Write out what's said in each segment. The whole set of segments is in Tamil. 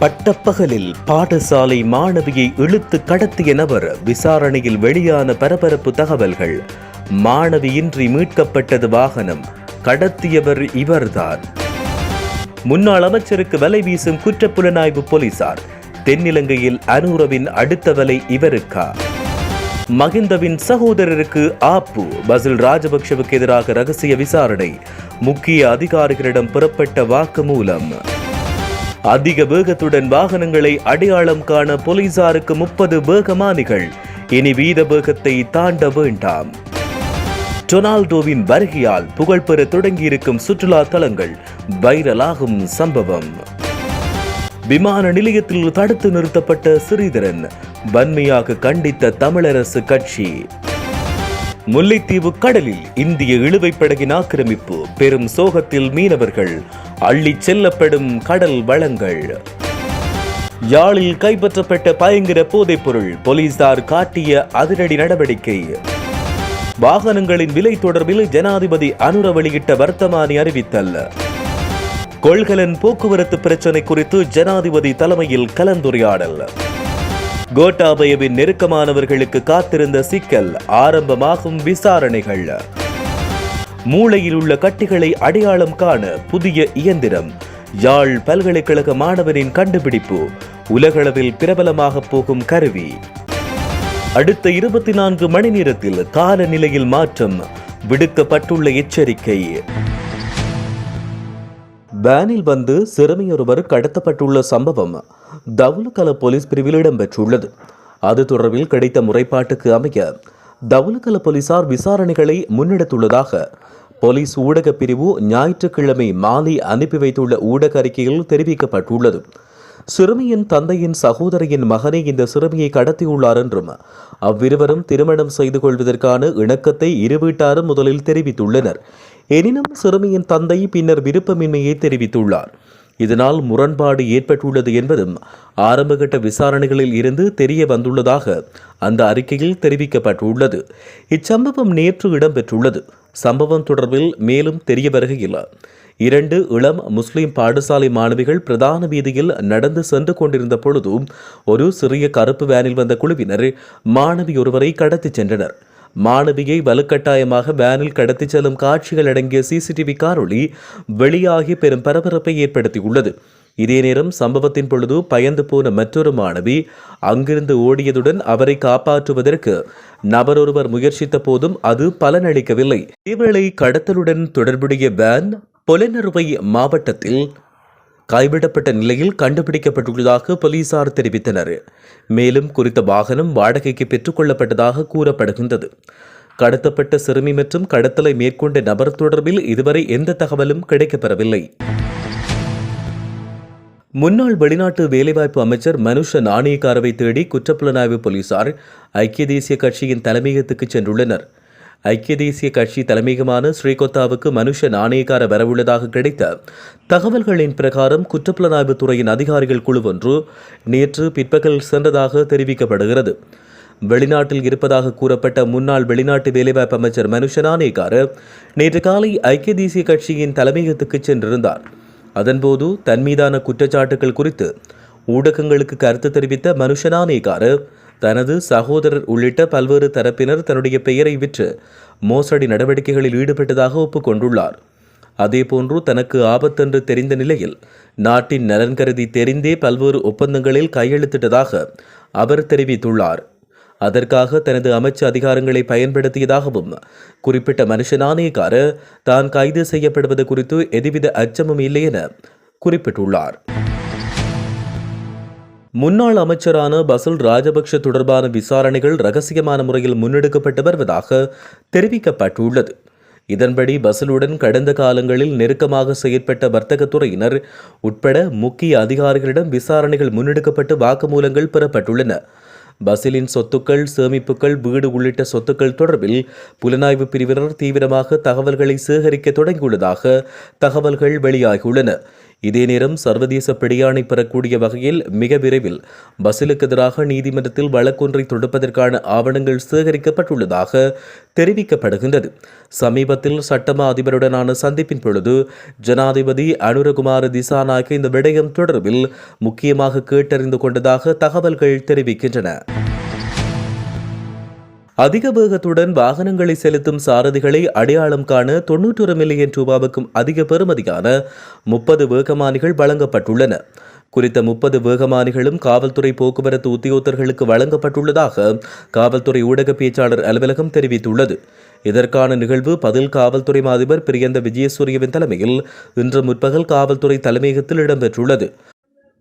பட்டப்பகலில் பாடசாலை மாணவியை இழுத்து கடத்திய நபர் விசாரணையில் வெளியான பரபரப்பு தகவல்கள். மாணவியின்றி மீட்கப்பட்டது வாகனம். கடத்தியவர் இவர்தான். முன்னாள் அமைச்சருக்கு வலை வீசும் குற்றப்புலனாய்வு போலீசார். தென்னிலங்கையில் அனூரவின் அடுத்த வலை இவருக்கா? மகிந்தவின் சகோதரருக்கு ஆப்பு. பசில் ராஜபக்ஷவுக்கு எதிராக ரகசிய விசாரணை. முக்கிய அதிகாரிகளிடம் புறப்பட்ட வாக்குமூலம். அதிக வேகத்துடன் வாகனங்களை அடையாளம் காண போலீசாருக்கு முப்பது வேகமானிகள். இனி வீத வேகத்தை தாண்ட வேண்டாம். டொனால்டோவின் வருகையால் புகழ்பெற தொடங்கியிருக்கும் சுற்றுலா தலங்கள் வைரலாகும் சம்பவம். விமான நிலையத்தில் தடுத்து நிறுத்தப்பட்ட ஸ்ரீதரன் வன்மையாக கண்டித்த தமிழரசு கட்சி. முல்லைத்தீவு கடலில் இந்திய இழுவை படகின் ஆக்கிரமிப்பு பெரும் சோகத்தில் மீனவர்கள் அள்ளி செல்லப்படும் கடல் வளங்கள். யாழில் கைப்பற்றப்பட்ட பயங்கர போதைப்பொருள் போலீசார் காட்டிய அதிரடி நடவடிக்கை. வாகனங்களின் விலை தொடர்பில் ஜனாதிபதி அனுர வெளியிட்ட வர்த்தமானி அறிவித்தல். கொள்கலன் போக்குவரத்து பிரச்சினை குறித்து ஜனாதிபதி தலைமையில் கலந்துரையாடல். கோட்டாபயவின் நெருக்கமானவர்களுக்கு காத்திருந்த சிக்கல் ஆரம்பமாகும் விசாரணைகள். மூளையில் உள்ள கட்டிகளை அடையாளம் காண புதிய இயந்திரம். யாழ் பல்கலைக்கழக மாணவரின் கண்டுபிடிப்பு. உலகளவில் பிரபலமாக போகும் கருவி. அடுத்த இருபத்தி நான்கு மணி நேரத்தில் காலநிலையில் மாற்றம். விடுக்கப்பட்டுள்ள எச்சரிக்கை. வேனில் வந்து சிறுமியொருவர் கடத்தப்பட்டுள்ள சம்பவம் தவுலுக்கல போலீஸ் பிரிவில் இடம்பெற்றுள்ளது. அது தொடர்பில் கிடைத்த முறைப்பாட்டுக்கு அமைய தவுலகல போலீசார் விசாரணைகளை முன்னெடுத்துள்ளதாக போலீஸ் ஊடகப் பிரிவு ஞாயிற்றுக்கிழமை மாலை அனுப்பி வைத்துள்ள ஊடக அறிக்கையில் தெரிவிக்கப்பட்டுள்ளது. சிறுமியின் தந்தையின் சகோதரியின் மகனை இந்த சிறுமியை கடத்தியுள்ளார் என்றும் அவ்விருவரும் திருமணம் செய்து கொள்வதற்கான இணக்கத்தை இரு வீட்டாரும் முதலில் தெரிவித்துள்ளனர். எனினும் சிறுமியின் தந்தை பின்னர் விருப்பமின்மையை தெரிவித்துள்ளார். இதனால் முரண்பாடு ஏற்பட்டுள்ளது என்பதும் ஆரம்பகட்ட விசாரணைகளில் இருந்து தெரிய வந்துள்ளதாக அந்த அறிக்கையில் தெரிவிக்கப்பட்டுள்ளது. இச்சம்பவம் நேற்று இடம்பெற்றுள்ளது. சம்பவம் தொடர்பில் மேலும் தெரிய வருகையில் இரண்டு இளம் முஸ்லிம் பாடசாலை மாணவிகள் பிரதான வீதியில் நடந்து சென்று கொண்டிருந்த பொழுது ஒரு சிறிய கருப்பு வேனில் வந்த குழுவினர் மாணவி ஒருவரை கடத்திச் சென்றனர். மாணவியை வலுக்கட்டாயமாக வேனில் கடத்திச் செல்லும் காட்சிகள் அடங்கிய சிசிடிவி காரொளி வெளியாகி பெரும் பரபரப்பை ஏற்படுத்தியுள்ளது. இதே நேரம் சம்பவத்தின் பொழுது பயந்து போன மற்றொரு மாணவி அங்கிருந்து ஓடியதுடன் அவரை காப்பாற்றுவதற்கு நபரொருவர் முயற்சித்த போதும் அது பலனளிக்கவில்லை. இவளை கடத்தலுடன் தொடர்புடைய வேன் பொலனறுவை மாவட்டத்தில் கைவிடப்பட்ட நிலையில் கண்டுபிடிக்கப்பட்டுள்ளதாக போலீசார் தெரிவித்தனர். மேலும் குறித்த வாகனம் வாடகைக்கு பெற்றுக்கொள்ளப்பட்டதாக கூறப்படுகின்றது. கடத்தப்பட்ட சிறுமி மற்றும் கடத்தலை மேற்கொண்ட நபர் தொடர்பில் இதுவரை எந்த தகவலும் கிடைக்கப்பெறவில்லை. முன்னாள் வெளிநாட்டு வேலைவாய்ப்பு அமைச்சர் மனுஷ நாணயக்காரவை தேடி குற்றப்புலனாய்வு போலீசார் ஐக்கிய தேசிய கட்சியின் தலைமையகத்துக்கு சென்றுள்ளனர். ஐக்கிய தேசிய கட்சி தலைமையகமான ஸ்ரீகொத்தாவுக்கு மனுஷ நாணயக்கார வரவுள்ளதாக கிடைத்த தகவல்களின் பிரகாரம் குற்றப்புலனாய்வு துறையின் அதிகாரிகள் குழு ஒன்று நேற்று பிற்பகல் சென்றதாக தெரிவிக்கப்படுகிறது. வெளிநாட்டில் இருப்பதாக கூறப்பட்ட முன்னாள் வெளிநாட்டு வேலைவாய்ப்பு அமைச்சர் மனுஷ நாணயக்கார நேற்று காலை ஐக்கிய தேசிய கட்சியின் தலைமையகத்துக்கு சென்றிருந்தார். அதன்போது தன் மீதான குற்றச்சாட்டுகள் குறித்து ஊடகங்களுக்கு கருத்து தெரிவித்த மனுஷ மனுஷனானேகார தனது சகோதரர் உள்ளிட்ட பல்வேறு தரப்பினர் தன்னுடைய பெயரை விற்று மோசடி நடவடிக்கைகளில் ஈடுபட்டதாக ஒப்புக்கொண்டுள்ளார் அதேபோன்று தனக்கு ஆபத்தென்று தெரிந்த நிலையில் நாட்டின் நலன் கருதி தெரிந்தே பல்வேறு ஒப்பந்தங்களில் கையெழுத்திட்டதாக அவர் தெரிவித்துள்ளார். அதற்காக தனது அமைச்சு அதிகாரங்களை பயன்படுத்தியதாகவும் குறிப்பிட்ட மனுஷனானேக்கார தான் கைது செய்யப்படுவது குறித்து எதுவித அச்சமும் இல்லை என குறிப்பிட்டுள்ளார். முன்னாள் அமைச்சரான பசுல் ராஜபக்ஷ தொடர்பான விசாரணைகள் ரகசியமான முறையில் முன்னெடுக்கப்பட்டு வருவதாக தெரிவிக்கப்பட்டுள்ளது. இதன்படி பசுலுடன் கடந்த காலங்களில் நெருக்கமாக செயற்பட்ட வர்த்தகத்துறையினர் உட்பட முக்கிய அதிகாரிகளிடம் விசாரணைகள் முன்னெடுக்கப்பட்டு வாக்குமூலங்கள் பெறப்பட்டுள்ளன. பசிலின் சொத்துக்கள் சேமிப்புகள் வீடு உள்ளிட்ட சொத்துக்கள் தொடர்பில் புலனாய்வு பிரிவினர் தீவிரமாக தகவல்களை சேகரிக்க தொடங்கியுள்ளதாக தகவல்கள் வெளியாகியுள்ளன. இதே நேரம் சர்வதேச பிடியாணை பெறக்கூடிய வகையில் மிக விரைவில் பசிலுக்கு எதிராக நீதிமன்றத்தில் வழக்கொன்றை தொடுப்பதற்கான ஆவணங்கள் சேகரிக்கப்பட்டுள்ளதாக தெரிவிக்கப்படுகின்றது. சமீபத்தில் சட்டமா அதிபருடனான சந்திப்பின் பொழுது ஜனாதிபதி அனுரகுமார் திசாநாயக்க இந்த விடயம் தொடர்பில் முக்கியமாக கேட்டறிந்து கொண்டதாக தகவல்கள் தெரிவிக்கின்றன. அதிக வேகத்துடன் வாகனங்களை செலுத்தும் சாரதிகளை அடையாளம் காண தொன்னூற்றொரு மில்லியன் ரூபாவுக்கும் அதிக பெறுமதியான முப்பது வேகமானிகள் வழங்கப்பட்டுள்ளன. குறித்த முப்பது வேகமானிகளும் காவல்துறை போக்குவரத்து உத்தியோகத்தர்களுக்கு வழங்கப்பட்டுள்ளதாக காவல்துறை ஊடக பேச்சாளர் அலுவலகம் தெரிவித்துள்ளது. இதற்கான நிகழ்வு பதில் காவல்துறை அதிபர் பிரியந்த விஜயசூரியவின் தலைமையில் இன்று முற்பகல் காவல்துறை தலைமையகத்தில் இடம்பெற்றுள்ளது.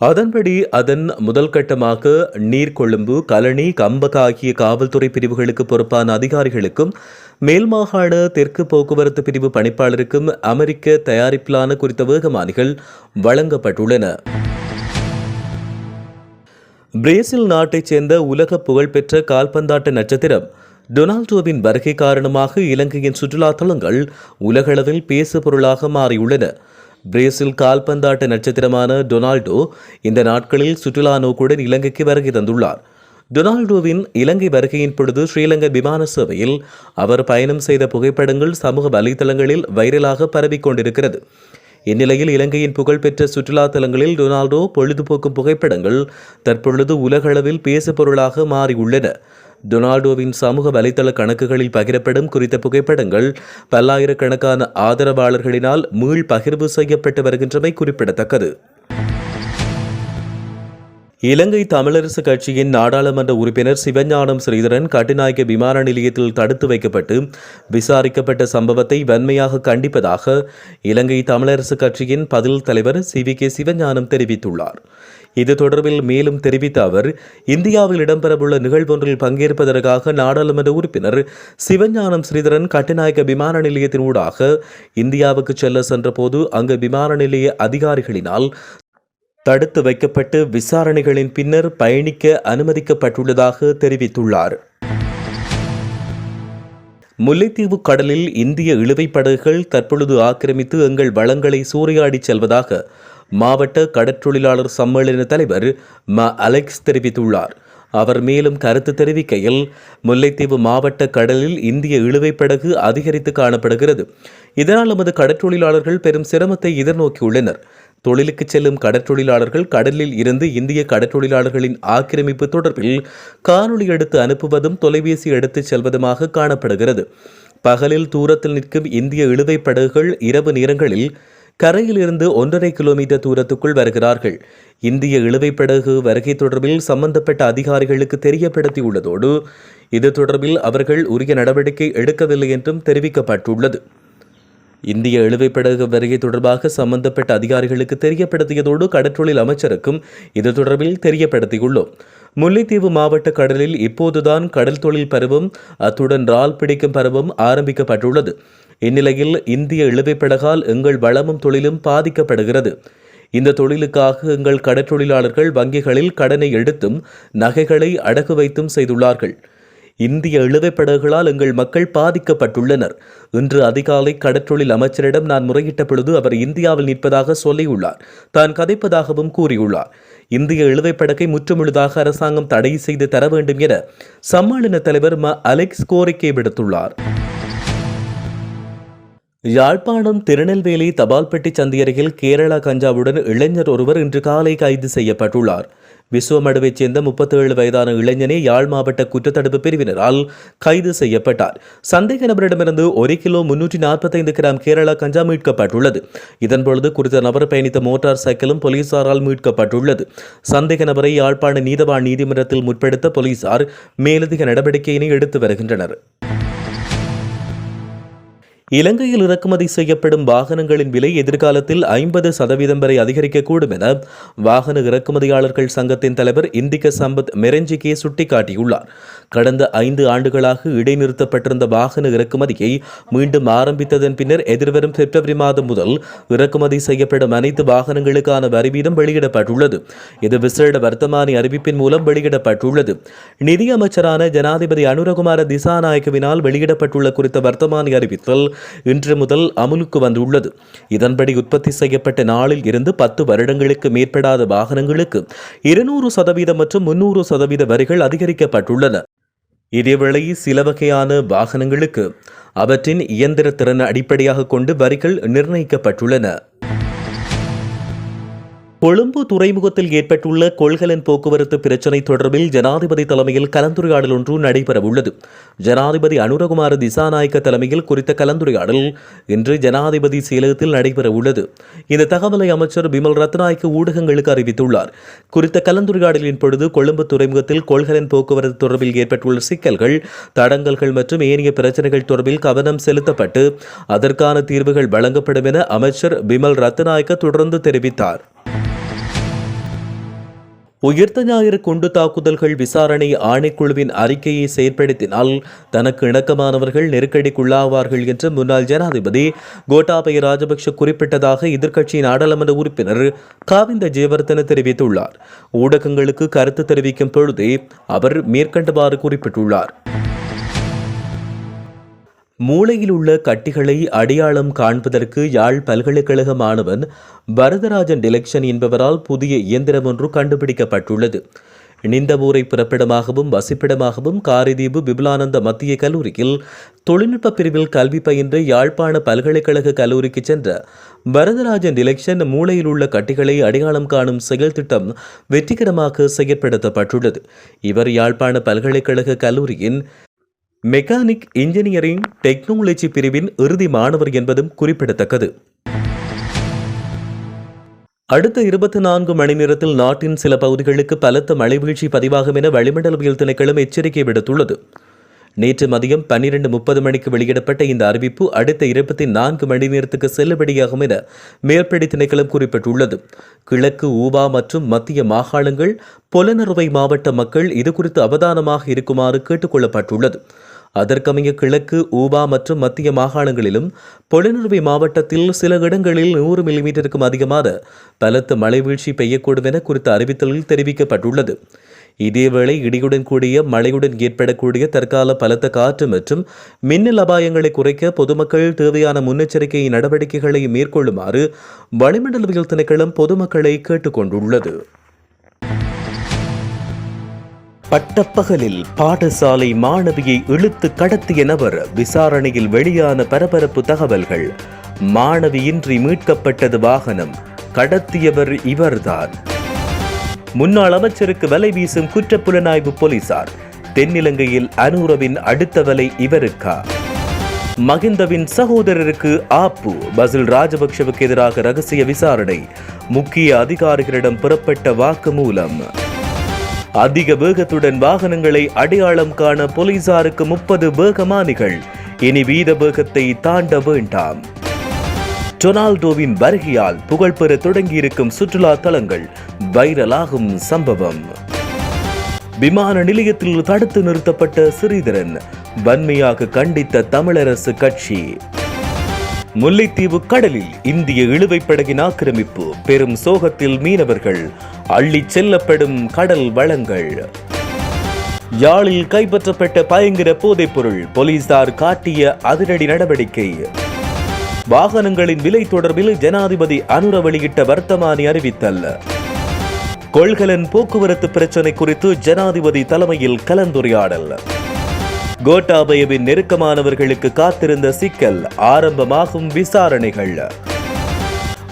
அதன்படி அதன் முதல் கட்டமாக நீர்கொழும்பு கலனி கம்பக ஆகிய காவல்துறை பிரிவுகளுக்கு பொறுப்பான அதிகாரிகளுக்கும் மேல் மாகாண தெற்கு போக்குவரத்து பிரிவு பணிப்பாளருக்கும் அமெரிக்க தயாரிப்பிலான குறித்த வேகமானிகள் வழங்கப்பட்டுள்ளன. பிரேசில் நாட்டைச் சேர்ந்த உலக புகழ்பெற்ற கால்பந்தாட்ட நட்சத்திரம் டொனால்டோவின் வருகை காரணமாக இலங்கையின் சுற்றுலா தலங்கள் உலகளவில் பேசு பொருளாக மாறியுள்ளன. பிரேசில் கால்பந்தாட்ட நட்சத்திரமான டொனால்டோ இந்த நாட்களில் சுற்றுலா நோக்குடன் இலங்கைக்கு வருகை தந்துள்ளார். டொனால்டோவின் இலங்கை வருகையின் பொழுது ஸ்ரீலங்கா விமான சேவையில் அவர் பயணம் செய்த புகைப்படங்கள் சமூக வலைதளங்களில் வைரலாக பரவிக் கொண்டிருக்கிறது. இந்நிலையில் இலங்கையின் புகழ்பெற்ற சுற்றுலா தலங்களில் டொனால்டோ பொழுதுபோக்கும் புகைப்படங்கள் தற்பொழுது உலகளவில் பேசுபொருளாக மாறியுள்ளன. டொனால்டோவின் சமூக வலைதள கணக்குகளில் பகிரப்படும் குறித்த புகைப்படங்கள் பல்லாயிரக்கணக்கான ஆதரவாளர்களினால் மீள் பகிர்வு செய்யப்பட்டு வருகின்றமை குறிப்பிடத்தக்கது. இலங்கை தமிழரசு கட்சியின் நாடாளுமன்ற உறுப்பினர் சிவஞானம் ஸ்ரீதரன் கட்டுநாயக்க விமான நிலையத்தில் தடுத்து வைக்கப்பட்டு விசாரிக்கப்பட்ட சம்பவத்தை வன்மையாக கண்டிப்பதாக இலங்கை தமிழரசு கட்சியின் பதில் தலைவர் சி வி கே சிவஞானம் தெரிவித்துள்ளார். இது தொடர்பில் மேலும் தெரிவித்த அவர் இந்தியாவில் இடம்பெறவுள்ள நிகழ்வொன்றில் பங்கேற்பதற்காக நாடாளுமன்ற உறுப்பினர் சிவஞானம் ஸ்ரீதரன் கட்டுநாயக்க விமான நிலையத்தின் ஊடாக இந்தியாவுக்கு செல்ல சென்றபோது அங்கு விமான நிலைய அதிகாரிகளினால் தடுத்து வைக்கப்பட்டு விசாரணைகளின் பின்னர் பயணிக்க அனுமதிக்கப்பட்டுள்ளதாக தெரிவித்துள்ளார். முல்லைத்தீவு கடலில் இந்திய இழுவைப் படகுகள் தற்பொழுது ஆக்கிரமித்து எங்கள் வளங்களை சூறையாடிச் செல்வதாக மாவட்ட கடற்றொழிலாளர் சம்மேளன தலைவர் ம. அலெக்ஸ் தெரிவித்துள்ளார். அவர் மேலும் கருத்து தெரிவிக்கையில் முல்லைத்தீவு மாவட்ட கடலில் இந்திய இழுவை படகு அதிகரித்து காணப்படுகிறது. இதனால் நமது கடற்றொழிலாளர்கள் பெரும் சிரமத்தை எதிர்நோக்கியுள்ளனர். தொழிலுக்கு செல்லும் கடற்றொழிலாளர்கள் கடலில் இருந்து இந்திய கடற்றொழிலாளர்களின் ஆக்கிரமிப்பு தொடர்பில் காணொளி எடுத்து அனுப்புவதும் தொலைபேசி எடுத்துச் செல்வதுமாக காணப்படுகிறது. பகலில் தூரத்தில் நிற்கும் இந்திய இழுவைப்படகுகள் இரவு நேரங்களில் கரையிலிருந்து ஒன்றரை கிலோமீட்டர் தூரத்துக்குள் வருகிறார்கள். இந்திய இழுவைப் படகு வருகை தொடர்பில் சம்பந்தப்பட்ட அதிகாரிகளுக்கு தெரியப்படுத்தியுள்ளதோடு இது தொடர்பில் அவர்கள் உரிய நடவடிக்கை எடுக்கவில்லை என்றும் தெரிவிக்கப்பட்டுள்ளது. இந்திய இழுவைப் படகு வருகை தொடர்பாக சம்பந்தப்பட்ட அதிகாரிகளுக்கு தெரியப்படுத்தியதோடு கடற்றொழில் அமைச்சருக்கும் இது தொடர்பில் தெரியப்படுத்தியுள்ளோம். முல்லைத்தீவு மாவட்ட கடலில் இப்போதுதான் கடல் தொழில் பருவம் அத்துடன் ரால் பிடிக்கும் பருவம் ஆரம்பிக்கப்பட்டுள்ளது. இந்நிலையில் இந்திய இழுவைப்படகால் எங்கள் வளமும் தொழிலும் பாதிக்கப்படுகிறது. இந்த தொழிலுக்காக எங்கள் கடற்றொழிலாளர்கள் வங்கிகளில் கடனை எடுத்தும் நகைகளை அடகு வைத்தும் செய்துள்ளார்கள். இந்திய இழுவைப்படகுகளால் எங்கள் மக்கள் பாதிக்கப்பட்டுள்ளனர். இன்று அதிகாலை கடற்றொழில் அமைச்சரிடம் நான் முறையிட்ட பொழுது அவர் இந்தியாவில் நிற்பதாக சொல்லியுள்ளார். தான் கதைப்பதாகவும் கூறியுள்ளார். இந்திய இழுவைப்படகை முற்றுமுழுதாக அரசாங்கம் தடை செய்து தர வேண்டும் என சம்மேளன தலைவர் ம. அலெக்ஸ் கோரிக்கை விடுத்துள்ளார். யாழ்ப்பாணம் திருநெல்வேலி தபால் பெட்டி கேரளா கஞ்சாவுடன் இளைஞர் ஒருவர் இன்று காலை கைது செய்யப்பட்டுள்ளார். விஸ்வமடுவைச் சேர்ந்த முப்பத்தேழு வயதான இளைஞனே யாழ் மாவட்ட குற்றத்தடுப்பு பிரிவினரால் கைது செய்யப்பட்டார். சந்தேக நபரிடமிருந்து ஒரு கிலோ முன்னூற்றி நாற்பத்தைந்து கிராம் கேரளா கஞ்சா மீட்கப்பட்டுள்ளது. இதன்பொழுது குறித்த நபர் பயணித்த மோட்டார் சைக்கிளும் போலீசாரால் மீட்கப்பட்டுள்ளது. சந்தேக நபரை யாழ்ப்பாண நீதவான் நீதிமன்றத்தில் முற்படுத்த போலீசார் மேலதிக நடவடிக்கையினை எடுத்து வருகின்றனர். இலங்கையில் இறக்குமதி செய்யப்படும் வாகனங்களின் விலை எதிர்காலத்தில் ஐம்பது சதவீதம் வரை அதிகரிக்கக்கூடும் என வாகன இறக்குமதியாளர்கள் சங்கத்தின் தலைவர் இந்திக சம்பத் மெரஞ்சிகே சுட்டிக்காட்டியுள்ளார். கடந்த ஐந்து ஆண்டுகளாக இடைநிறுத்தப்பட்டிருந்த வாகன இறக்குமதியை மீண்டும் ஆரம்பித்ததன் பின்னர் எதிர்வரும் பிப்ரவரி மாதம் முதல் இறக்குமதி செய்யப்படும் அனைத்து வாகனங்களுக்கான வரிவீதம் வெளியிடப்பட்டுள்ளது. இது விசேட வர்த்தமானி அறிவிப்பின் மூலம் வெளியிடப்பட்டுள்ளது. நிதியமைச்சரான ஜனாதிபதி அனுரகுமார திசாநாயக்கவினால் வெளியிடப்பட்டுள்ள குறித்த வர்த்தமானி அறிவித்தல் இன்று முதல் அமுலுக்கு வந்துள்ளது. இதன்படி உற்பத்தி செய்யப்பட்ட நாளில் இருந்து பத்து வருடங்களுக்கு மேற்படாத வாகனங்களுக்கு இருநூறு சதவீதம் மற்றும் முன்னூறு சதவீத வரிகள் அதிகரிக்கப்பட்டுள்ளன. இதேவேளை சில வகையான வாகனங்களுக்கு அவற்றின் இயந்திர திறன் அடிப்படையாக கொண்டு வரிகள் நிர்ணயிக்கப்பட்டுள்ளன. கொழும்பு துறைமுகத்தில் ஏற்பட்டுள்ள கொள்கலன் போக்குவரத்து பிரச்சினை தொடர்பில் ஜனாதிபதி தலைமையில் கலந்துரையாடல் ஒன்று நடைபெறவுள்ளது. ஜனாதிபதி அனுரகுமார திசாநாயக்க தலைமையில் குறித்த கலந்துரையாடல் இன்று ஜனாதிபதி செயலகத்தில் நடைபெறவுள்ளது. இந்த தகவலை அமைச்சர் பிமல் ரத்நாயக்க ஊடகங்களுக்கு அறிவித்துள்ளார். குறித்த கலந்துரையாடலின் பொழுது கொழும்பு துறைமுகத்தில் கொள்கலன் போக்குவரத்து தொடர்பில் ஏற்பட்டுள்ள சிக்கல்கள் தடங்கல்கள் மற்றும் ஏனைய பிரச்சினைகள் தொடர்பில் கவனம் செலுத்தப்பட்டு அதற்கான தீர்வுகள் வழங்கப்படும் என அமைச்சர் பிமல் ரத்நாயக்க தொடர்ந்து தெரிவித்தார். உயிர்த்த ஞாயிறு குண்டு தாக்குதல்கள் விசாரணை ஆணைக்குழுவின் அறிக்கையை செயற்படுத்தினால் தனக்கு இணக்கமானவர்கள் நெருக்கடிக்குள்ளாவார்கள் என்று முன்னாள் ஜனாதிபதி கோட்டாபய ராஜபக்ஷ குறிப்பிட்டதாக எதிர்க்கட்சி நாடாளுமன்ற உறுப்பினர் காவிந்த ஜெயவர்தன தெரிவித்துள்ளார். ஊடகங்களுக்கு கருத்து தெரிவிக்கும் பொழுதே அவர் மேற்கண்டவாறு குறிப்பிட்டுள்ளார். மூளையில் உள்ள கட்டிகளை அடையாளம் காண்பதற்கு யாழ் பல்கலைக்கழக மாணவன் வரதராஜன் டிலெக்ஷன் என்பவரால் புதிய இயந்திரம் ஒன்று கண்டுபிடிக்கப்பட்டுள்ளது. நிந்தவூரை பிறப்பிடமாகவும் வசிப்பிடமாகவும் காரிதீபு விபுலானந்த மத்திய கல்லூரியில் தொழில்நுட்ப பிரிவில் கல்வி பயின்ற யாழ்ப்பாண பல்கலைக்கழக கல்லூரிக்கு சென்ற வரதராஜன் டிலெக்ஷன் மூளையில் உள்ள கட்டிகளை அடையாளம் காணும் செயல் திட்டம் வெற்றிகரமாக செயற்படுத்தப்பட்டுள்ளது. இவர் யாழ்ப்பாண பல்கலைக்கழக கல்லூரியின் மெக்கானிக் இன்ஜினியரிங் டெக்னாலஜி பிரிவின் இறுதி மாணவர் என்பதும் குறிப்பிடத்தக்கது. அடுத்த இருபத்தி நான்கு மணி நேரத்தில் நாட்டின் சில பகுதிகளுக்கு பலத்த மழை வீழ்ச்சி பதிவாகும் என வளிமண்டலவியல் திணைக்களம் எச்சரிக்கை விடுத்துள்ளது. நேற்று மதியம் பன்னிரண்டு முப்பது மணிக்கு வெளியிடப்பட்ட இந்த அறிவிப்பு அடுத்த இருபத்தி நான்கு மணி நேரத்துக்கு செல்லுபடியாகும் என மேற்படி திணைக்களம் குறிப்பிட்டுள்ளது. கிழக்கு ஊபா மற்றும் மத்திய மாகாணங்கள் பொலனறுவை மாவட்ட மக்கள் இதுகுறித்து அவதானமாக இருக்குமாறு கேட்டுக்கொள்ளப்பட்டுள்ளது. அதற்கமைய கிழக்கு ஊபா மற்றும் மத்திய மாகாணங்களிலும் பொலினறுவை மாவட்டத்தில் சில இடங்களில் நூறு மில்லிமீட்டருக்கும் அதிகமான பலத்த மழை வீழ்ச்சி பெய்யக்கூடும் என குறித்த அறிவித்தலில் தெரிவிக்கப்பட்டுள்ளது. இதேவேளை இடியுடன் கூடிய மழையுடன் ஏற்படக்கூடிய தற்கால பலத்த காற்று மற்றும் மின்னல் அபாயங்களை குறைக்க பொதுமக்கள் தேவையான முன்னெச்சரிக்கை நடவடிக்கைகளை மேற்கொள்ளுமாறு வளிமண்டலவியல் திணைக்களம் பொதுமக்களை கேட்டுக்கொண்டுள்ளது. பட்டப்பகலில் பாடசாலை மாணவியை இழுத்து கடத்திய நபர் விசாரணையில் வெளியான பரபரப்பு தகவல்கள். மாணவியின்றி மீட்கப்பட்டது வாகனம். கடத்தியவர் இவர்தான். முன்னாள் அமைச்சருக்கு வலை வீசும் குற்றப்புலனாய்வு போலீசார். தென்னிலங்கையில் அனூரவின் அடுத்த வலை இவருக்கா? மகிந்தவின் சகோதரருக்கு ஆப்பு. பசில் ராஜபக்சவுக்கு எதிராக ரகசிய விசாரணை. முக்கிய அதிகாரிகளிடம் புறப்பட்ட வாக்குமூலம். அதிக வேகத்துடன் வாகனங்களை அடையாளம் காண போலீசாருக்கு முப்பது வேகமானிகள். இனி வீத வேகத்தை தாண்ட வேண்டாம். டொனால்டோவின் வருகையால் புகழ்பெற தொடங்கியிருக்கும் சுற்றுலா தலங்கள் வைரலாகும் சம்பவம். விமான நிலையத்தில் தடுத்து நிறுத்தப்பட்ட ஸ்ரீதரன் வன்மையாக கண்டித்த தமிழரசு கட்சி. முல்லைத்தீவு கடலில் இந்திய இழுவை படகின் ஆக்கிரமிப்பு. பெரும் சோகத்தில் மீனவர்கள் அள்ளி செல்லப்படும் கடல் வளங்கள். யாழில் கைப்பற்றப்பட்ட பயங்கர போதைப்பொருள் போலீசார் காட்டிய அதிரடி நடவடிக்கை. வாகனங்களின் விலை தொடர்பில் ஜனாதிபதி அனுர வெளியிட்ட வர்த்தமானி அறிவித்தல். கொள்கலன் போக்குவரத்து பிரச்சினை குறித்து ஜனாதிபதி தலைமையில் கலந்துரையாடல். கோட்டாபயவின் நெருக்கமானவர்களுக்கு காத்திருந்த சிக்கல் ஆரம்பமாகும் விசாரணைகள்.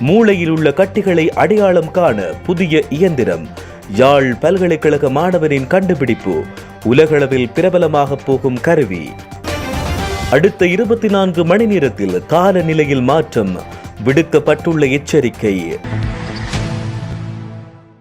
மூளையில் உள்ள கட்டிகளை அடையாளம் காண புதிய இயந்திரம். யாழ் பல்கலைக்கழக மாணவரின் கண்டுபிடிப்பு. உலகளவில் பிரபலமாக போகும் கருவி. அடுத்த இருபத்தி நான்கு மணி நேரத்தில் காலநிலையில் மாற்றம். விடுக்கப்பட்டுள்ள எச்சரிக்கை.